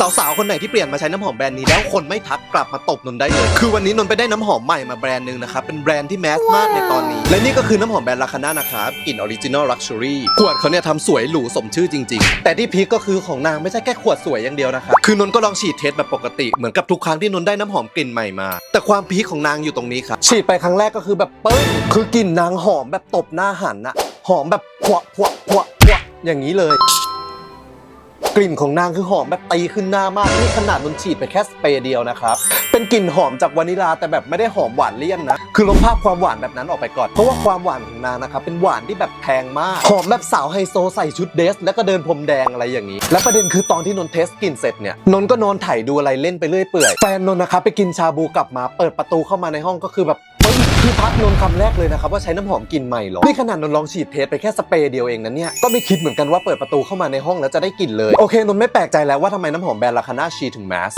สาวๆ คนไหนที่เปลี่ยนมาใช้น้ำหอมแบรนด์นี้แล้วคนไม่ทักกลับมาตบนนท์ได้เลย คือวันนี้นนท์ไปได้น้ำหอมใหม่มาแบรนด์หนึ่งนะครับ เป็นแบรนด์ที่แมสมากในตอนนี้ และนี่ก็คือน้ำหอมแบรนด์ลาคาน่านะครับกลิ่นออริจินอลลักชัวรี่ขวดเขาเนี่ยทำสวยหรูสมชื่อจริงๆ แต่ที่พีคก็คือของนางไม่ใช่แค่ขวดสวยอย่างเดียวนะครับ คือนนท์ก็ลองฉีดเทสแบบปกติเหมือนกับทุกครั้งที่นนท์ได้น้ำหอมกลิ่นใหม่มา แต่ความพีคของนางอยู่ตรงนี้ครับ ฉีดไปครั้งแรกก็คือแบบปึ้งคือกลิ่นนางหอมแบบตบหน้าหันอะหอมแบบพวะพวะพวะพวะอย่างนี้เลย กลิ่นของนางคือหอมแบบตีขึ้นหน้ามากนี่ขนาดนนฉีดไปแค่สเปรย์เดียวนะครับ เป็นกลิ่นหอมจากวานิลาแต่แบบไม่ได้หอมหวานเลี่ยนนะ คือลบภาพความหวานแบบนั้นออกไปก่อน เพราะว่าความหวานของนางนะครับเป็นหวานที่แบบแพงมาก หอมแบบสาวไฮโซใส่ชุดเดรสแล้วก็เดินพรมแดงอะไรอย่างนี้ และประเด็นคือตอนที่นนเทสกลิ่นเสร็จเนี่ยนนก็นอนถ่ายดูอะไรเล่นไปเรื่อยเปื่อย แฟนนนนะครับไปกินชาบูกลับมาเปิดประตูเข้ามาในห้องก็คือแบบ คือทักนนท์คำแรกเลยนะครับว่าใช้น้ำหอมกลิ่นใหม่เหรอ นี่ขนาดนนลองฉีดเทสไปแค่สเปรย์เดียวเองนะเนี่ย ก็ไม่คิดเหมือนกันว่าเปิดประตูเข้ามาในห้องแล้วจะได้กลิ่นเลย โอเคนนไม่แปลกใจแล้วว่าทำไมน้ำหอมแบรนด์ลาคาน่าชีถึงแมส